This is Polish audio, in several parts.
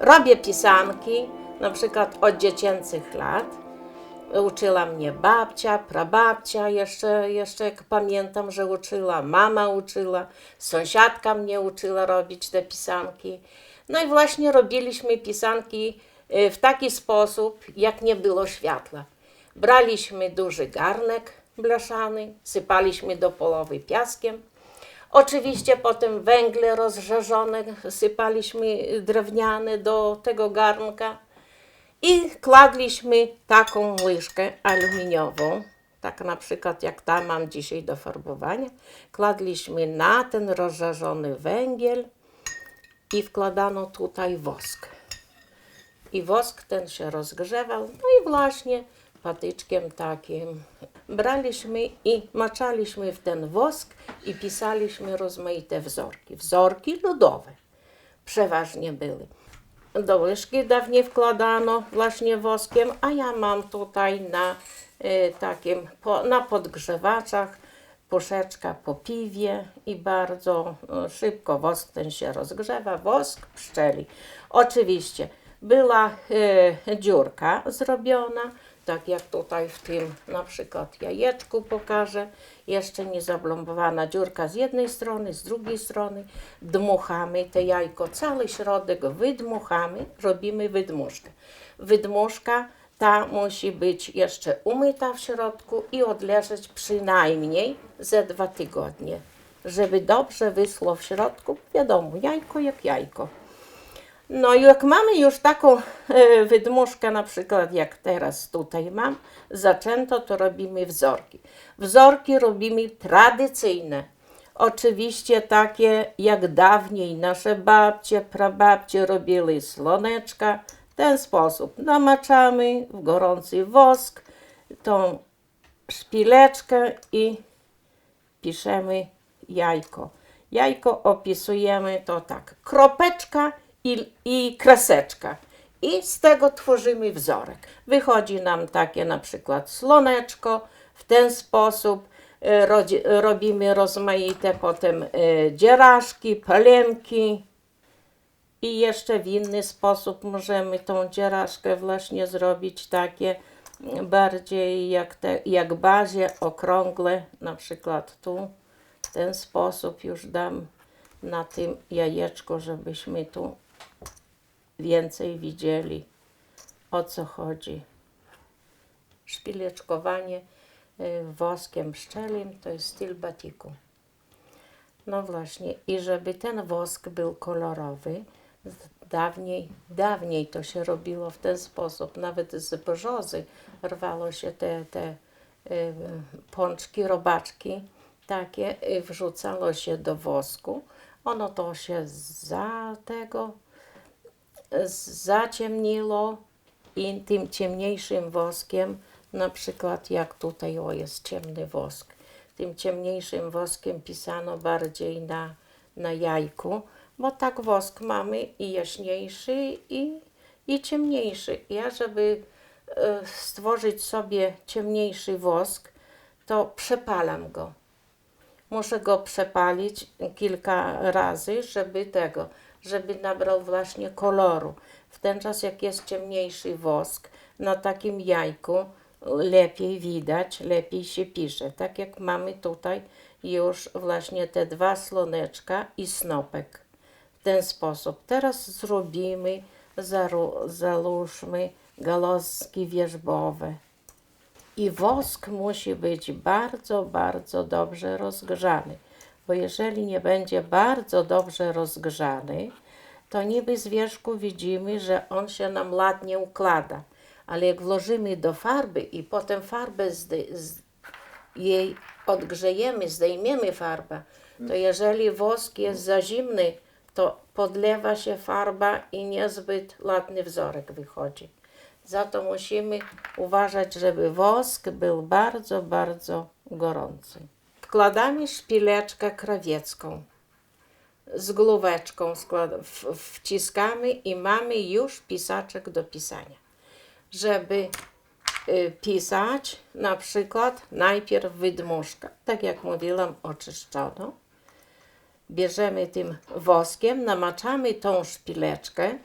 robię pisanki, na przykład od dziecięcych lat. Uczyła mnie babcia, prababcia, jeszcze, jeszcze jak pamiętam, że uczyła, mama uczyła, sąsiadka mnie uczyła robić te pisanki. No i właśnie robiliśmy pisanki e, w taki sposób, jak nie było światła. Braliśmy duży garnek blaszany, sypaliśmy do połowy piaskiem. Oczywiście potem węgle rozżarzone sypaliśmy drewniane do tego garnka. I kładliśmy taką łyżkę aluminiową, tak na przykład jak ta mam dzisiaj do farbowania. Kładliśmy na ten rozżarzony węgiel i wkładano tutaj wosk. I wosk ten się rozgrzewał, no i właśnie patyczkiem takim braliśmy i maczaliśmy w ten wosk i pisaliśmy rozmaite wzorki. Wzorki ludowe przeważnie były. Do łyżki dawniej wkładano właśnie woskiem, a ja mam tutaj na y, takim, po, na podgrzewaczach puszeczka po piwie i bardzo y, szybko wosk ten się rozgrzewa, wosk pszczeli. Oczywiście była y, dziurka zrobiona, tak jak tutaj w tym na przykład jajeczku pokażę, jeszcze nie zablombowana dziurka z jednej strony, z drugiej strony, dmuchamy te jajko, cały środek wydmuchamy, robimy wydmuszkę. Wydmuszka ta musi być jeszcze umyta w środku i odleżeć przynajmniej ze dwa tygodnie, żeby dobrze wysło w środku, wiadomo, jajko jak jajko. No i jak mamy już taką e, wydmuszkę, na przykład jak teraz tutaj mam, zaczęto, to robimy wzorki. Wzorki robimy tradycyjne. Oczywiście takie jak dawniej nasze babcie, prababcie robiły słoneczka. W ten sposób namaczamy w gorący wosk tą szpileczkę i piszemy jajko. Jajko opisujemy to tak, kropeczka i, i kreseczka. I z tego tworzymy wzorek. Wychodzi nam takie na przykład słoneczko. W ten sposób e, rodzi, robimy rozmaite potem e, dzieraszki, palemki. I jeszcze w inny sposób możemy tą dzieraszkę właśnie zrobić takie bardziej jak, te, jak bazie, okrągłe, na przykład tu. W ten sposób już dam na tym jajeczku, żebyśmy tu więcej widzieli, o co chodzi. Szpileczkowanie y, woskiem pszczelim to jest styl batiku. No właśnie, i żeby ten wosk był kolorowy, dawniej, dawniej to się robiło w ten sposób, nawet z brzozy rwało się te, te y, pączki, robaczki takie, wrzucało się do wosku. Ono to się za tego zaciemniło i tym ciemniejszym woskiem, na przykład jak tutaj o jest ciemny wosk, tym ciemniejszym woskiem pisano bardziej na, na jajku, bo tak wosk mamy i jaśniejszy i, i ciemniejszy. Ja, żeby e, stworzyć sobie ciemniejszy wosk, to przepalam go. Muszę go przepalić kilka razy, żeby tego, żeby nabrał właśnie koloru. W ten czas, jak jest ciemniejszy wosk, na takim jajku lepiej widać, lepiej się pisze. Tak jak mamy tutaj już właśnie te dwa słoneczka i snopek. W ten sposób. Teraz zrobimy, zalóżmy gałązki wierzbowe. I wosk musi być bardzo, bardzo dobrze rozgrzany, bo jeżeli nie będzie bardzo dobrze rozgrzany, to niby z wierzchu widzimy, że on się nam ładnie układa, ale jak włożymy do farby i potem farbę z, jej odgrzejemy, zdejmiemy farbę, to jeżeli wosk jest za zimny, to podlewa się farba i niezbyt ładny wzorek wychodzi. Za to musimy uważać, żeby wosk był bardzo, bardzo gorący. Wkładamy szpileczkę krawiecką z główeczką wciskamy i mamy już pisaczek do pisania. Żeby y, pisać, na przykład najpierw wydmuszka, tak jak mówiłam, oczyszczoną. Bierzemy tym woskiem, namaczamy tą szpileczkę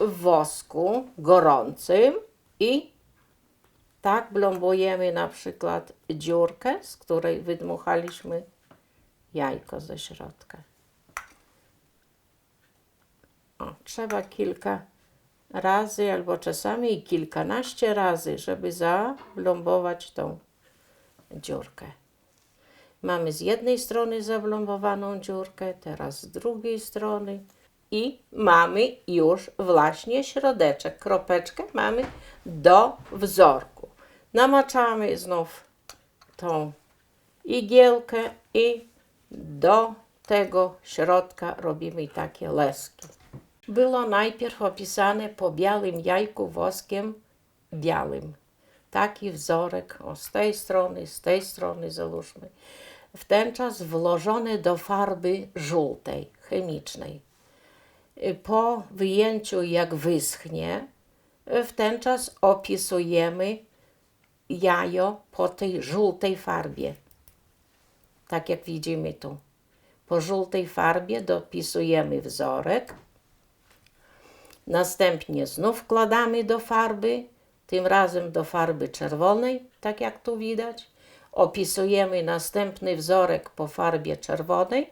w wosku gorącym i tak blombujemy na przykład dziurkę, z której wydmuchaliśmy jajko ze środka. O, trzeba kilka razy albo czasami kilkanaście razy, żeby zablombować tą dziurkę. Mamy z jednej strony zablombowaną dziurkę, teraz z drugiej strony i mamy już właśnie środeczek, kropeczkę mamy do wzorku. Namaczamy znów tą igiełkę i do tego środka robimy takie leski. Było najpierw opisane po białym jajku woskiem białym. Taki wzorek o z tej strony, z tej strony załóżmy. W ten czas włożony do farby żółtej, chemicznej. Po wyjęciu, jak wyschnie, w ten czas opisujemy jajo po tej żółtej farbie. Tak jak widzimy tu. Po żółtej farbie dopisujemy wzorek. Następnie znów wkładamy do farby, tym razem do farby czerwonej, tak jak tu widać. Opisujemy następny wzorek po farbie czerwonej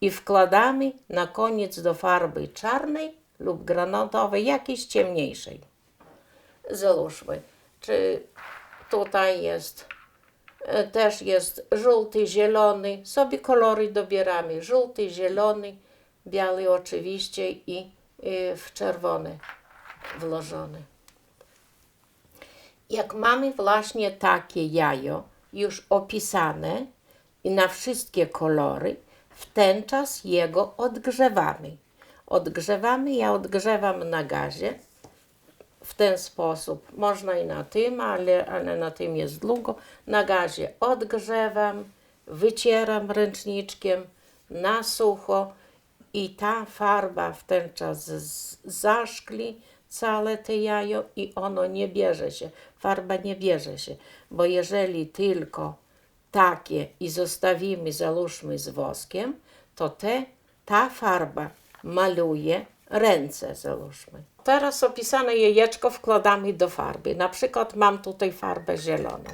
i wkładamy na koniec do farby czarnej lub granatowej, jakiejś ciemniejszej. Załóżmy, czy tutaj jest e, też jest żółty, zielony. Sobie kolory dobieramy. Żółty, zielony, biały oczywiście i, i w czerwony włożony. Jak mamy właśnie takie jajo już opisane i na wszystkie kolory, w ten czas jego odgrzewamy. Odgrzewamy, ja odgrzewam na gazie w ten sposób. Można i na tym, ale, ale na tym jest długo. Na gazie odgrzewam, wycieram ręczniczkiem na sucho i ta farba w ten czas zaszkli całe te jajo i ono nie bierze się. Farba nie bierze się, bo jeżeli tylko takie i zostawimy, załóżmy z woskiem, to te, ta farba maluje ręce, załóżmy. Teraz opisane jajeczko wkładamy do farby. Na przykład mam tutaj farbę zieloną.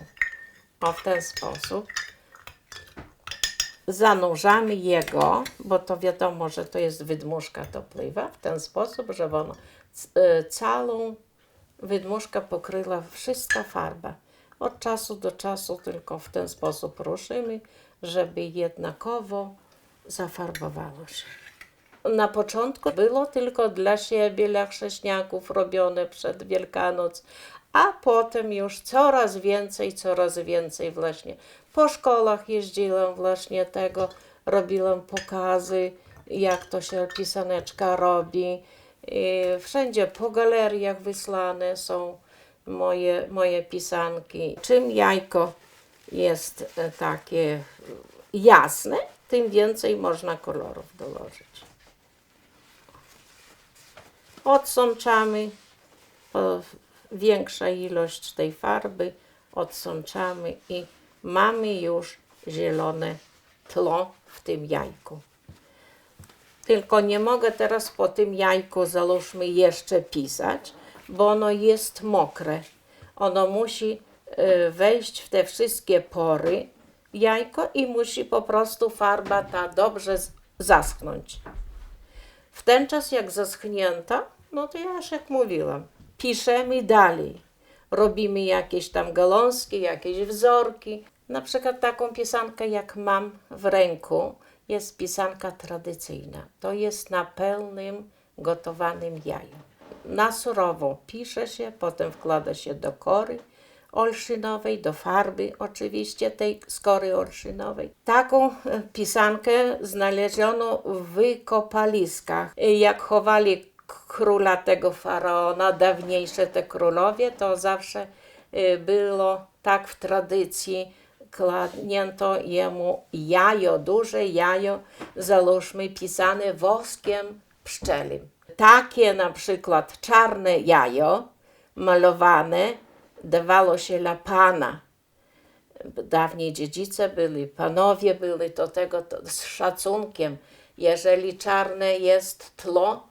O, w ten sposób. Zanurzamy jego, bo to wiadomo, że to jest wydmuszka topliwa, w ten sposób, żeby c- e, całą wydmuszkę pokryła wszystka farba. Od czasu do czasu tylko w ten sposób ruszymy, żeby jednakowo zafarbowało się. Na początku było tylko dla siebie, dla chrześcijaków robione przed Wielkanoc, a potem już coraz więcej, coraz więcej właśnie. Po szkołach jeździłam właśnie tego, robiłam pokazy, jak to się pisaneczka robi. I wszędzie po galeriach wysłane są moje, moje pisanki. Czym jajko jest e, takie jasne, tym więcej można kolorów dołożyć. Odsączamy większa ilość tej farby, odsączamy i mamy już zielone tło w tym jajku. Tylko nie mogę teraz po tym jajku, załóżmy, jeszcze pisać, bo ono jest mokre. Ono musi e, wejść w te wszystkie pory jajko i musi po prostu farba ta dobrze zaschnąć. W ten czas, jak zaschnięta, no to ja już jak mówiłam, piszemy dalej. Robimy jakieś tam gałązki, jakieś wzorki. Na przykład taką pisankę, jak mam w ręku, jest pisanka tradycyjna. To jest na pełnym, gotowanym jaju. Na surowo pisze się, potem wkłada się do kory olszynowej, do farby oczywiście tej skory olszynowej. Taką e, pisankę znaleziono w wykopaliskach. E, Jak chowali króla tego faraona, dawniejsze te królowie, to zawsze e, było tak w tradycji, kładnięto jemu jajo, duże jajo, załóżmy pisane woskiem pszczelim. Takie na przykład czarne jajo malowane dawało się dla pana. Dawniej dziedzice byli, panowie byli, do tego to z szacunkiem. Jeżeli czarne jest tło,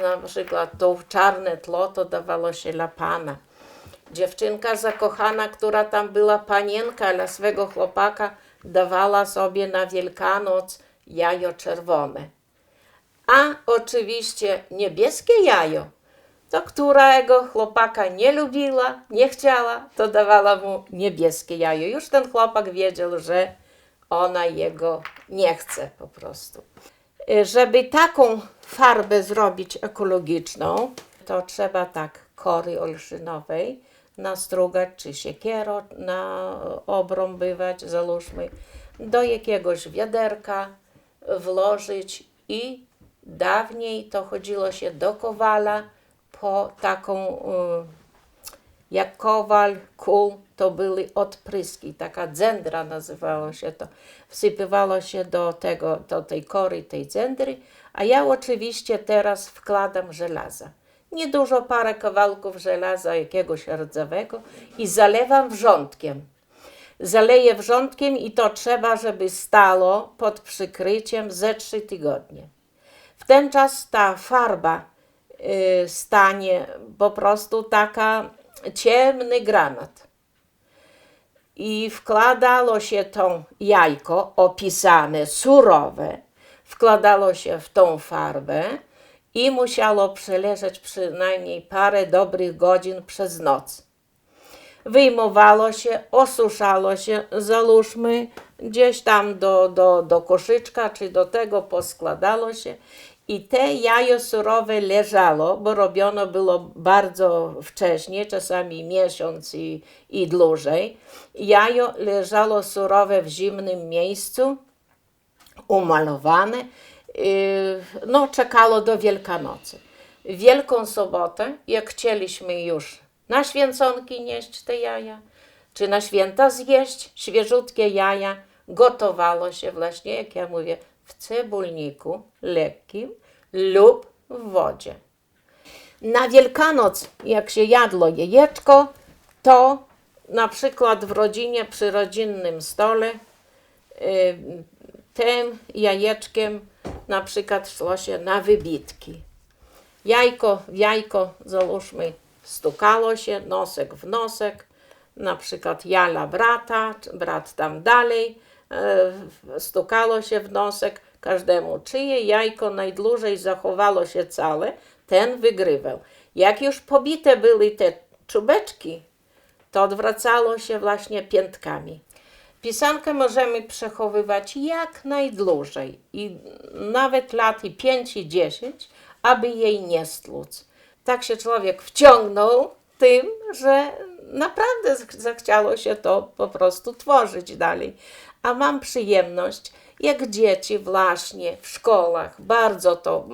na przykład to czarne tło to dawało się dla pana. Dziewczynka zakochana, która tam była panienka dla swego chłopaka, dawała sobie na Wielkanoc jajo czerwone. A oczywiście niebieskie jajo, to którego chłopaka nie lubiła, nie chciała, to dawała mu niebieskie jajo. Już ten chłopak wiedział, że ona jego nie chce po prostu. Żeby taką farbę zrobić ekologiczną, to trzeba tak kory olszynowej nastrugać, czy siekiero na obrąbywać, załóżmy, do jakiegoś wiaderka włożyć i dawniej to chodziło się do kowala po taką, y, jak kowal, kul, to były odpryski, taka dzendra nazywało się to. Wsypywało się do, tego, do tej kory, tej dzendry, a ja oczywiście teraz wkładam żelaza. Niedużo, parę kawałków żelaza jakiegoś rdzawego i zalewam wrzątkiem. Zaleję wrzątkiem i to trzeba, żeby stało pod przykryciem ze trzy tygodnie. W ten czas ta farba stanie po prostu taka ciemny granat. I wkładało się to jajko opisane, surowe, wkładało się w tą farbę i musiało przeleżeć przynajmniej parę dobrych godzin przez noc wyjmowało się, osuszało się, załóżmy gdzieś tam do, do, do koszyczka czy do tego poskładało się i te jajo surowe leżało, bo robiono było bardzo wcześnie, czasami miesiąc i, i dłużej. Jajo leżało surowe w zimnym miejscu, umalowane, yy, no czekało do Wielkanocy. Wielką Sobotę, jak chcieliśmy już na święconki nieść te jaja, czy na święta zjeść świeżutkie jaja, gotowało się właśnie, jak ja mówię, w cebulniku lekkim lub w wodzie. Na Wielkanoc, jak się jadło jajeczko, to na przykład w rodzinie, przy rodzinnym stole, y, tym jajeczkiem na przykład szło się na wybitki. Jajko w jajko, załóżmy, stukało się, nosek w nosek, na przykład jala brata, brat tam dalej, stukało się w nosek każdemu. Czyje jajko najdłużej zachowało się całe, ten wygrywał. Jak już pobite były te czubeczki, to odwracało się właśnie piętkami. Pisankę możemy przechowywać jak najdłużej i nawet lat i 5 i 10, aby jej nie stłuc. Tak się człowiek wciągnął tym, że naprawdę zach- zachciało się to po prostu tworzyć dalej. A mam przyjemność, jak dzieci właśnie w szkołach bardzo to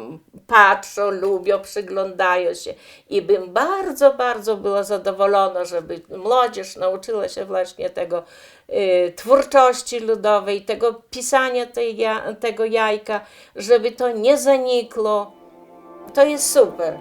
patrzą, lubią, przyglądają się i bym bardzo, bardzo była zadowolona, żeby młodzież nauczyła się właśnie tego y, twórczości ludowej, tego pisania tej, tego jajka, żeby to nie zanikło. To jest super.